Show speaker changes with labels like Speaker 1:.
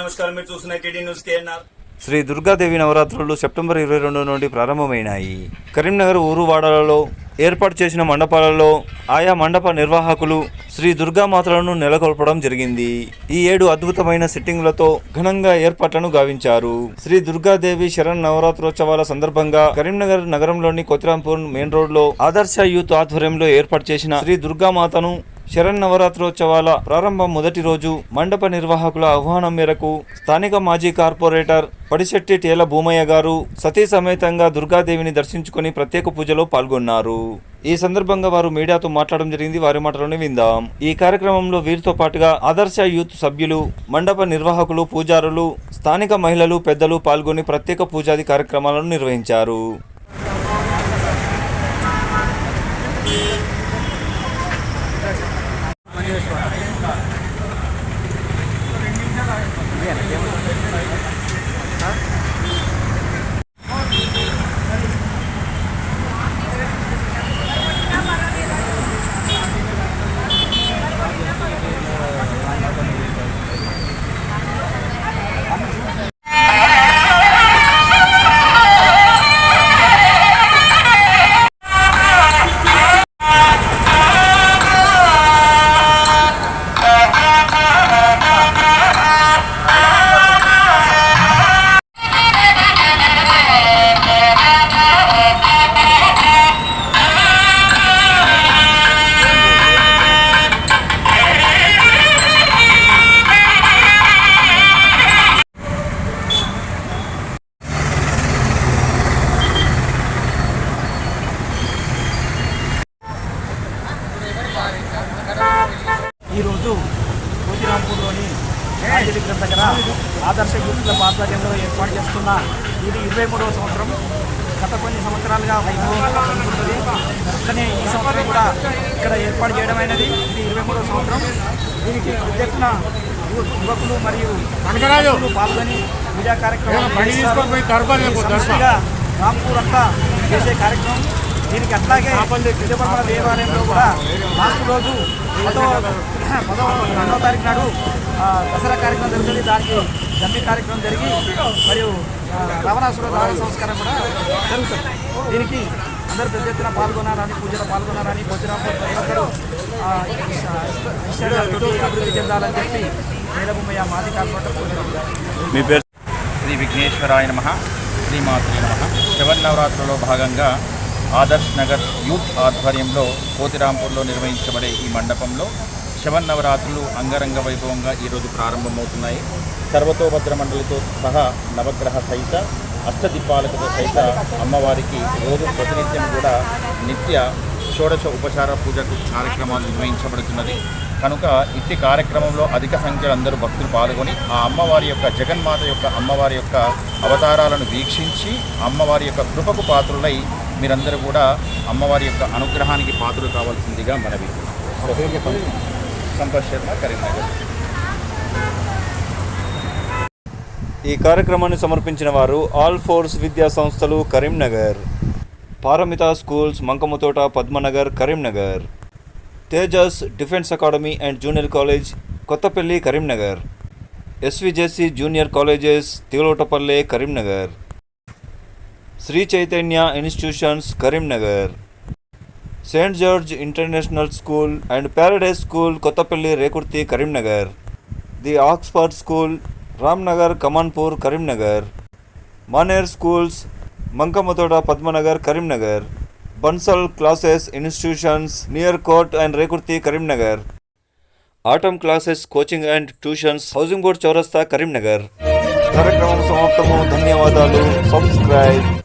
Speaker 1: నమస్కారం. మీరు చూస్తున్న న్యూస్ కేఎన్ఆర్.
Speaker 2: శ్రీ దుర్గాదేవి నవరాత్రులు సెప్టెంబర్ ఇరవై రెండు నుండి ప్రారంభమైనాయి. కరీంనగర్ ఊరువాడలలో ఏర్పాటు చేసిన మండపాలలో ఆయా మండప నిర్వాహకులు శ్రీ దుర్గామాతలను నెలకొల్పడం జరిగింది. ఈ ఏడు అద్భుతమైన సెట్టింగులతో ఘనంగా ఏర్పాట్లను గావించారు. శ్రీ దుర్గాదేవి శరణ్ నవరాత్రోత్సవాల సందర్భంగా కరీంనగర్ నగరంలోని కొత్రాంపూర్ మెయిన్ రోడ్లో ఆదర్శ యూత్ ఆధ్వర్యంలో ఏర్పాటు చేసిన శ్రీ దుర్గామాతను శరణ్ నవరాత్రోత్సవాల ప్రారంభం మొదటి రోజు మండప నిర్వాహకుల ఆహ్వానం మేరకు స్థానిక మాజీ కార్పొరేటర్ పడిశెట్టి టేల భూమయ్య గారు సతీ సమేతంగా దుర్గాదేవిని దర్శించుకుని ప్రత్యేక పూజలో పాల్గొన్నారు. ఈ సందర్భంగా వారు మీడియాతో మాట్లాడడం జరిగింది. వారి మాటలోనే విందాం. ఈ కార్యక్రమంలో వీరితో పాటుగా ఆదర్శ యూత్ సభ్యులు మండప నిర్వాహకులు పూజారులు స్థానిక మహిళలు పెద్దలు పాల్గొని ప్రత్యేక పూజాది కార్యక్రమాలను నిర్వహించారు.
Speaker 3: ఈరోజు కోతిరాంపూర్లోని గాంధీ విగ్రహం దగ్గర ఆదర్శ యూత్ క్లబ్ ఆధ్వర్యంలో ఏర్పాటు చేస్తున్న ఇది ఇరవై మూడవ సంవత్సరం. గత కొన్ని సంవత్సరాలుగా జరుగుతుంది కానీ ఈ సంవత్సరం కూడా ఇక్కడ ఏర్పాటు చేయడమైనది ఇది ఇరవై మూడవ సంవత్సరం. దీనికి యువ- యువకులు మరియు పాల్గొని పూజా కార్యక్రమం రాంపూర్ అంతా చేసే కార్యక్రమం. దీనికి అట్లాగే విజయపరమల దేవాలయంలో కూడా లాస్ట్ రోజు పదో పదో రెండవ తారీఖు నాడు ఆ, దసరా కార్యక్రమం జరుగుతుంది. దానికి జమ్మి కార్యక్రమం జరిగి మరియు రావణాసుర దాన సంస్కారం కూడా జరుగుతుంది. దీనికి అందరూ పెద్ద ఎత్తున పాల్గొన్నారని పూజలో పాల్గొన్నారని భోజనాలు ప్రతి ఒక్కరూ అభివృద్ధి చెందాలని చెప్పి నీలభూమయ్య మాది
Speaker 2: మీ పేరు
Speaker 4: శ్రీ విఘ్నేశ్వరాయ నమ. శ్రీమాత్రే నమ. శవన్నవరాత్రులలో భాగంగా ఆదర్శ్ నగర్ యూత్ ఆధ్వర్యంలో కోతిరాంపూర్లో నిర్వహించబడే ఈ మండపంలో శవన్నవరాత్రులు అంగరంగ వైభవంగా ఈరోజు ప్రారంభమవుతున్నాయి. సర్వతోభద్ర మండలితో సహా నవగ్రహ సహిత అష్టదిప్పాలకతో సహిత అమ్మవారికి రోజు ప్రతినిత్యం కూడా నిత్య షోడశ ఉపచార పూజ కార్యక్రమాలు నిర్వహించబడుతున్నది. కనుక ఇట్టి కార్యక్రమంలో అధిక సంఖ్యలో అందరూ భక్తులు పాల్గొని ఆ అమ్మవారి యొక్క జగన్మాత యొక్క అమ్మవారి యొక్క అవతారాలను వీక్షించి అమ్మవారి యొక్క కృపకు పాత్రులై మీరందరూ కూడా అమ్మవారి యొక్క అనుగ్రహానికి పాత్రలు కావాల్సిందిగా మనవి. సంతోష్ శర్మ కరీంనగర్.
Speaker 2: ఈ కార్యక్రమాన్ని సమర్పించిన వారు ఆల్ ఫోర్స్ విద్యా సంస్థలు Karimnagar Paramita schools Mankammathota Padmanagar Karimnagar Tejas defence academy and junior college Kothapalli Karimnagar SVJC junior colleges Thimmapur Karimnagar. Sri Chaitanya institutions Karimnagar saint George international school and paradise school Kothapalli Rekurthi Karimnagar the Oxford school Ramnagar Kamanpur Karimnagar Maner schools Mankammathota Padmanagar Karimnagar Bansal classes institutions near court and Rekurthi Karimnagar atom classes coaching and tuitions housing board చౌరస్తా కరీంనగర్. కార్యక్రమం సమాప్తము. ధన్యవాదాలు. Subscribe.